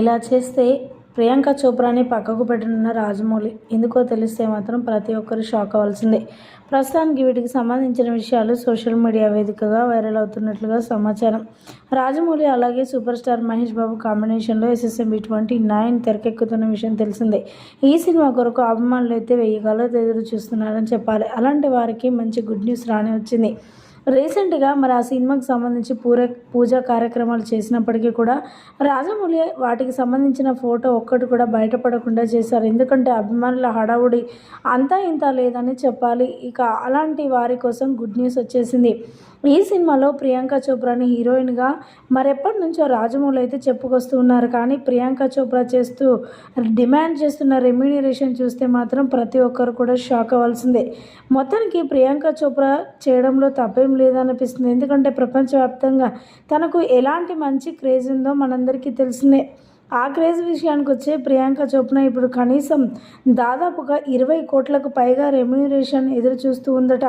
ఇలా చేస్తే ప్రియాంక చోప్రాని పక్కకు పెట్టనున్న రాజమౌళి. ఎందుకో తెలిస్తే మాత్రం ప్రతి ఒక్కరు షాక్ అవ్వాల్సిందే. ప్రస్తుతానికి వీటికి సంబంధించిన విషయాలు సోషల్ మీడియా వేదికగా వైరల్ అవుతున్నట్లుగా సమాచారం. రాజమౌళి అలాగే సూపర్ స్టార్ మహేష్ బాబు కాంబినేషన్లో ఎస్ఎస్ఎంబి ట్వంటీ నైన్ తెరకెక్కుతున్న విషయం తెలిసిందే. ఈ సినిమా కొరకు అభిమానులు అయితే వెయ్యి కాలం ఎదురు చూస్తున్నారని చెప్పాలి. అలాంటి వారికి మంచి గుడ్ న్యూస్ రాని వచ్చింది. రీసెంట్గా మరి ఆ సినిమాకి సంబంధించి పూర పూజా కార్యక్రమాలు చేసినప్పటికీ కూడా రాజమౌళి వాటికి సంబంధించిన ఫోటో ఒక్కటి కూడా బయటపడకుండా చేశారు. ఎందుకంటే అభిమానుల హడావుడి అంతా ఇంత లేదని చెప్పాలి. ఇక అలాంటి వారి కోసం గుడ్ న్యూస్ వచ్చేసింది. ఈ సినిమాలో ప్రియాంక చోప్రాని హీరోయిన్గా మరెప్పటి నుంచో రాజమౌళి అయితే చెప్పుకొస్తూ ఉన్నారు. కానీ ప్రియాంక చోప్రా చేస్తూ డిమాండ్ చేస్తున్న రెమ్యూనరేషన్ చూస్తే మాత్రం ప్రతి ఒక్కరు కూడా షాక్ అవ్వాల్సిందే. మొత్తానికి ప్రియాంక చోప్రా చేయడంలో తప్పేం లేదనిపిస్తుంది. ఎందుకంటే ప్రపంచవ్యాప్తంగా తనకు ఎలాంటి మంచి క్రేజ్ ఉందో మనందరికీ తెలిసిందే. ఆ క్రేజ్ విషయానికి వచ్చే ప్రియాంక చోప్రా ఇప్పుడు కనీసం దాదాపుగా ఇరవై కోట్లకు పైగా రెమ్యూనరేషన్ ఎదురు చూస్తూ ఉందట.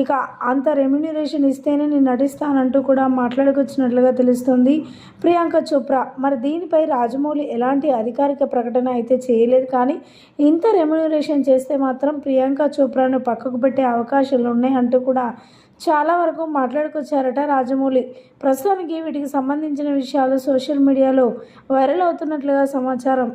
ఇక అంత రెమ్యూనరేషన్ ఇస్తేనే నేను నటిస్తానంటూ కూడా మాట్లాడుకొచ్చినట్లుగా తెలుస్తుంది ప్రియాంక చోప్రా. మరి దీనిపై రాజమౌళి ఎలాంటి అధికారిక ప్రకటన అయితే చేయలేదు కానీ ఇంత రెమ్యూనరేషన్ చేస్తే మాత్రం ప్రియాంక చోప్రాను పక్కకు పెట్టే అవకాశాలు ఉన్నాయి అంటూ కూడా చాలా వరకు మాట్లాడుకొచ్చారట రాజమౌళి. ప్రస్తుతానికి వీటికి సంబంధించిన విషయాలు సోషల్ మీడియాలో వైరల్ అవుతున్నట్లుగా సమాచారం.